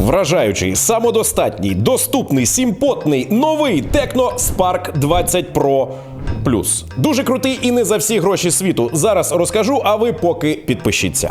Вражаючий, самодостатній, доступний, сімпотний, новий Tecno Spark 20 Pro Plus. Дуже крутий і не за всі гроші світу. Зараз розкажу, а ви поки підпишіться.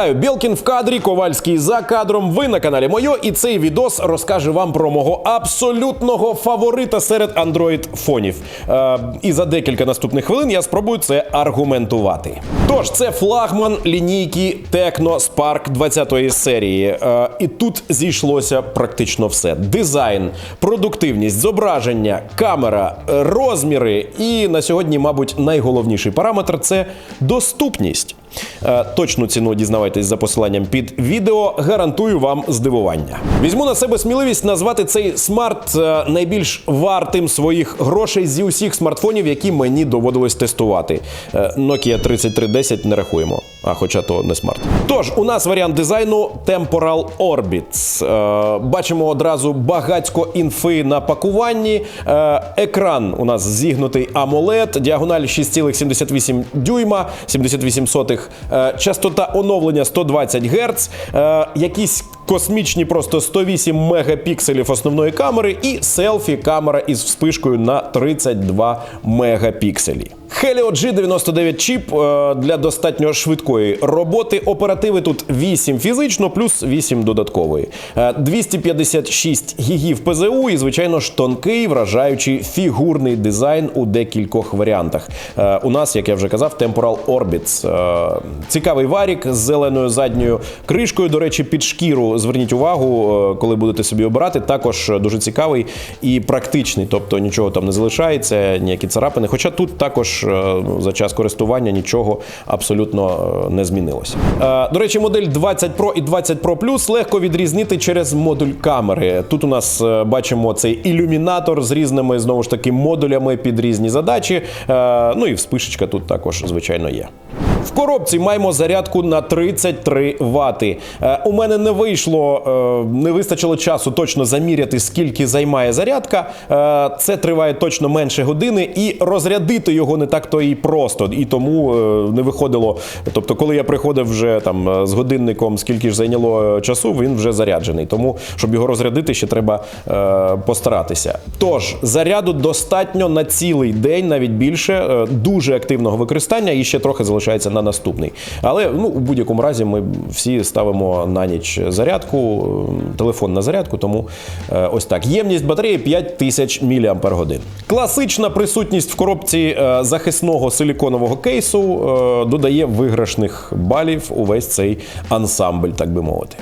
Вітаю, Білкін в кадрі, Ковальський за кадром. Ви на каналі Мойо, і цей відос розкаже вам про мого абсолютного фаворита серед Android фонів. Е, і за декілька наступних хвилин я спробую це аргументувати. Тож, це флагман лінійки Tecno Spark 20-ї серії. Е, і тут зійшлося практично все: дизайн, продуктивність, зображення, камера, розміри. І на сьогодні, мабуть, найголовніший параметр це доступність. Е, Точну ціну дізнавайтесь за посиланням під відео. Гарантую вам здивування. Візьму на себе сміливість назвати цей смарт е, найбільш вартим своїх грошей зі усіх смартфонів, які мені доводилось тестувати. Е, Nokia 3310 не рахуємо. А хоча то не смарт. Тож, у нас варіант дизайну Temporal Orbits. Е, бачимо одразу багацько інфи на пакуванні. Е, екран у нас зігнутий AMOLED, діагональ 6,78 дюйма, 78 сотих. Е, частота оновлення 120 Гц. Е, якісь космічні просто 108 мегапікселів основної камери і селфі камера із вспишкою на 32 мегапікселі. Helio G99 чіп е, для достатньо швидкої роботи. Оперативи тут 8 фізично, плюс 8 додаткової. Е, 256 гігів ПЗУ і, звичайно ж, тонкий, вражаючий фігурний дизайн у декількох варіантах. Е, У нас, як я вже казав, Temporal Orbits. Е, Цікавий варік з зеленою задньою кришкою. До речі, під шкіру зверніть увагу, е, коли будете собі обирати. Також дуже цікавий і практичний, тобто нічого там не залишається, ніякі царапини. Хоча тут також е, за час користування нічого абсолютно е, не змінилося. До речі, модель 20 Pro і 20 Pro Plus легко відрізнити через модуль камери. Тут у нас бачимо цей ілюмінатор з різними знову ж таки модулями під різні задачі. Ну і вспишечка тут також, звичайно, є. В коробці маємо зарядку на 33 вати. Е, у мене не вийшло, е, не вистачило часу точно заміряти, скільки займає зарядка. Е, це триває точно менше години, і розрядити його не так то і просто. І тому не виходило. Тобто, коли я приходив вже там з годинником, скільки ж зайняло часу, він вже заряджений. Тому, щоб його розрядити, ще треба постаратися. Тож, заряду достатньо на цілий день, навіть більше, дуже активного використання, і ще трохи залишається на наступний. Але ну, у будь-якому разі ми всі ставимо на ніч зарядку, телефон на зарядку, тому е, ось так. Ємність батареї 5000 мАч. Класична присутність в коробці е, захисного силіконового кейсу е, додає виграшних балів увесь цей ансамбль, так би мовити.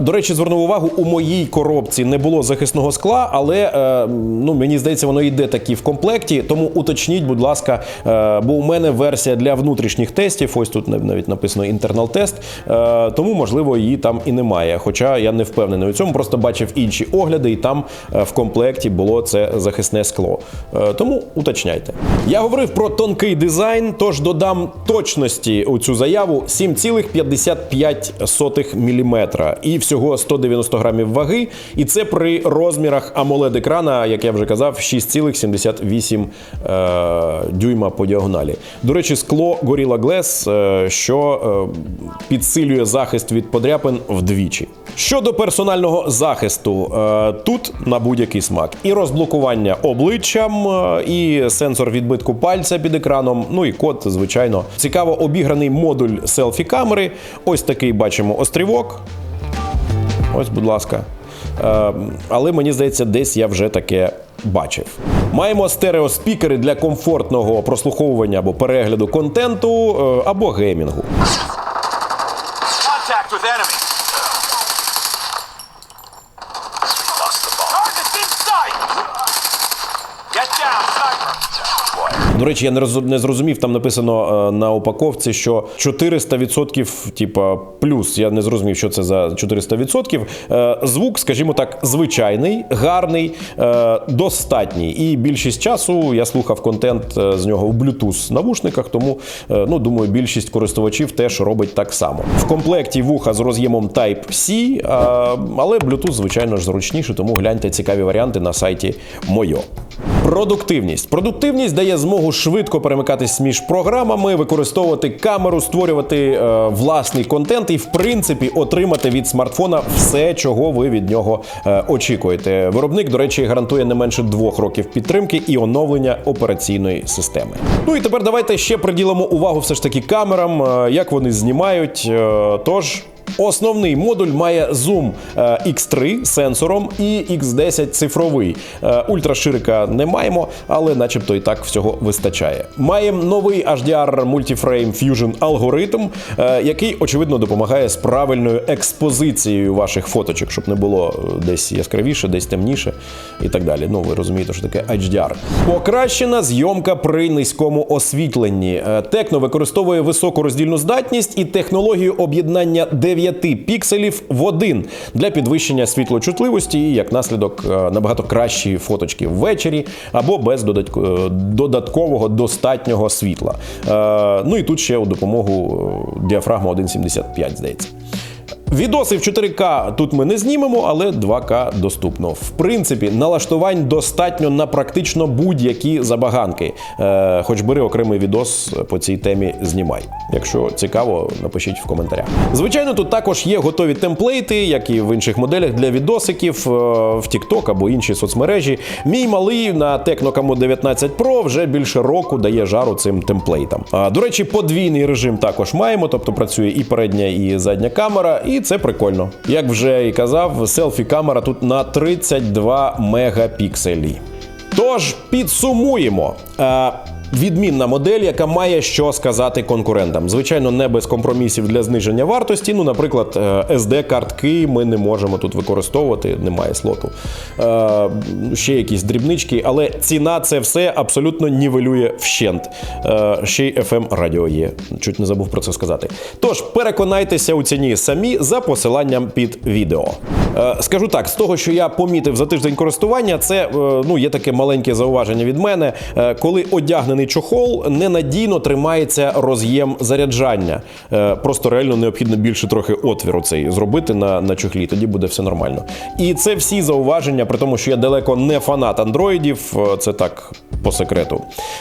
До речі, звернув увагу, у моїй коробці не було захисного скла, але ну, мені здається, воно йде таки в комплекті. Тому уточніть, будь ласка, бо у мене версія для внутрішніх тестів. Ось тут навіть написано інтернал тест. Тому, можливо, її там і немає. Хоча я не впевнений у цьому, просто бачив інші огляди, і там е, в комплекті було це захисне скло. Е, Тому уточняйте. Я говорив про тонкий дизайн, тож додам точності у цю заяву 7,55 мм і всього 190 грамів ваги. І це при розмірах amoled екрана, як я вже казав, 6,78 е, дюйма по діагоналі. До речі, скло Gorilla Glass, е, що е, підсилює захист від подряпин вдвічі. Щодо персонального захисту, е, тут на будь-який смак і розблокування обличчям, і сенсор відбитку пальця під екраном. Ну і код, звичайно, цікаво обіграний модуль селфі-камери. Ось такий бачимо острівок. Ось, будь ласка. Але мені здається, десь я вже таке бачив. Маємо стереоспікери для комфортного прослуховування або перегляду контенту е, або геймінгу. Contact with enemy. До речі, я не роз- не зрозумів, там написано е, на упаковці, що 400% типа плюс. Я не зрозумів, що це за 400%. Е, Звук, скажімо так, звичайний, гарний, е, достатній. І більшість часу я слухав контент з нього в Bluetooth навушниках, тому ну думаю, більшість користувачів теж робить так само. В комплекті вуха з роз'ємом Type-C, але Bluetooth, звичайно ж, зручніше, тому гляньте цікаві варіанти на сайті Мойо. Продуктивність. Продуктивність дає змогу швидко перемикатись між програмами, використовувати камеру, створювати е, власний контент і, в принципі, отримати від смартфона все, чого ви від нього е, очікуєте. Виробник, до речі, гарантує не менше двох років підтримки і оновлення операційної системи. Ну і тепер давайте ще приділимо увагу все ж таки камерам, е, як вони знімають. Е, Тож. Основний модуль має е, X3 з сенсором і X10 цифровий. Е, Ультраширика не маємо, але начебто і так всього вистачає. Маємо новий HDR Multiframe Fusion алгоритм, е, який очевидно допомагає з правильною експозицією ваших фоточок, щоб не було е, десь яскравіше, десь темніше і так далі. Ну ви розумієте, що таке HDR. Покращена зйомка при низькому освітленні. Текно використовує високу роздільну здатність і технологію об'єднання 9 пікселів в один для підвищення світлочутливості і як наслідок е, набагато кращі фоточки ввечері або без е, додаткового достатнього світла. Е, Ну і тут ще у допомогу діафрагма 1,75, здається. Відоси в 4К тут ми не знімемо, але 2К доступно. В принципі, налаштувань достатньо на практично будь-які забаганки. Е, хоч бери окремий відос по цій темі знімай. Якщо цікаво, напишіть в коментарях. Звичайно, тут також є готові темплейти, як і в інших моделях для відосиків е, в TikTok або інші соцмережі. Мій малий на Tecno Camo 19 Pro вже більше року дає жару цим темплейтам. А, до речі, подвійний режим також маємо, тобто працює і передня, і задня камера, і це прикольно. Як вже і казав, селфі-камера тут на 32 мегапікселі. Тож підсумуємо. Е, Відмінна модель, яка має що сказати конкурентам. Звичайно, не без компромісів для зниження вартості. Ну, наприклад, SD-картки ми не можемо тут використовувати, немає слоту. Е, ще якісь дрібнички, але ціна це все абсолютно нівелює вщент. Е, ще й FM радіо є. Чуть не забув про це сказати. Тож переконайтеся у ціні самі за посиланням під відео. Е, скажу так, з того, що я помітив за тиждень користування, це е, ну є таке маленьке зауваження від мене. Е, коли одягнений чохол, ненадійно тримається роз'єм заряджання. Е, просто реально необхідно більше трохи отвіру цей зробити на, на чохлі, тоді буде все нормально. І це всі зауваження, при тому, що я далеко не фанат андроїдів. е, Це так по секрету.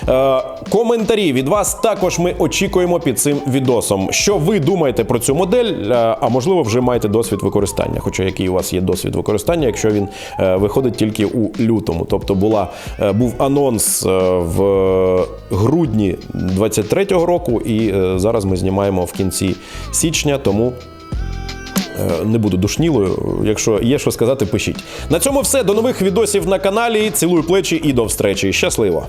Е, коментарі від вас також ми очікуємо під цим відосом. Що ви думаєте про цю модель? А можливо, вже маєте досвід використання. Хоча який у вас є досвід використання, якщо він виходить тільки у лютому. Тобто була, був анонс в грудні 23-го року, і е, зараз ми знімаємо в кінці січня, тому. Е, Не буду душнілою. Якщо є що сказати, пишіть. На цьому все. До нових відосів на каналі. Цілую плечі і до встречі. Щасливо!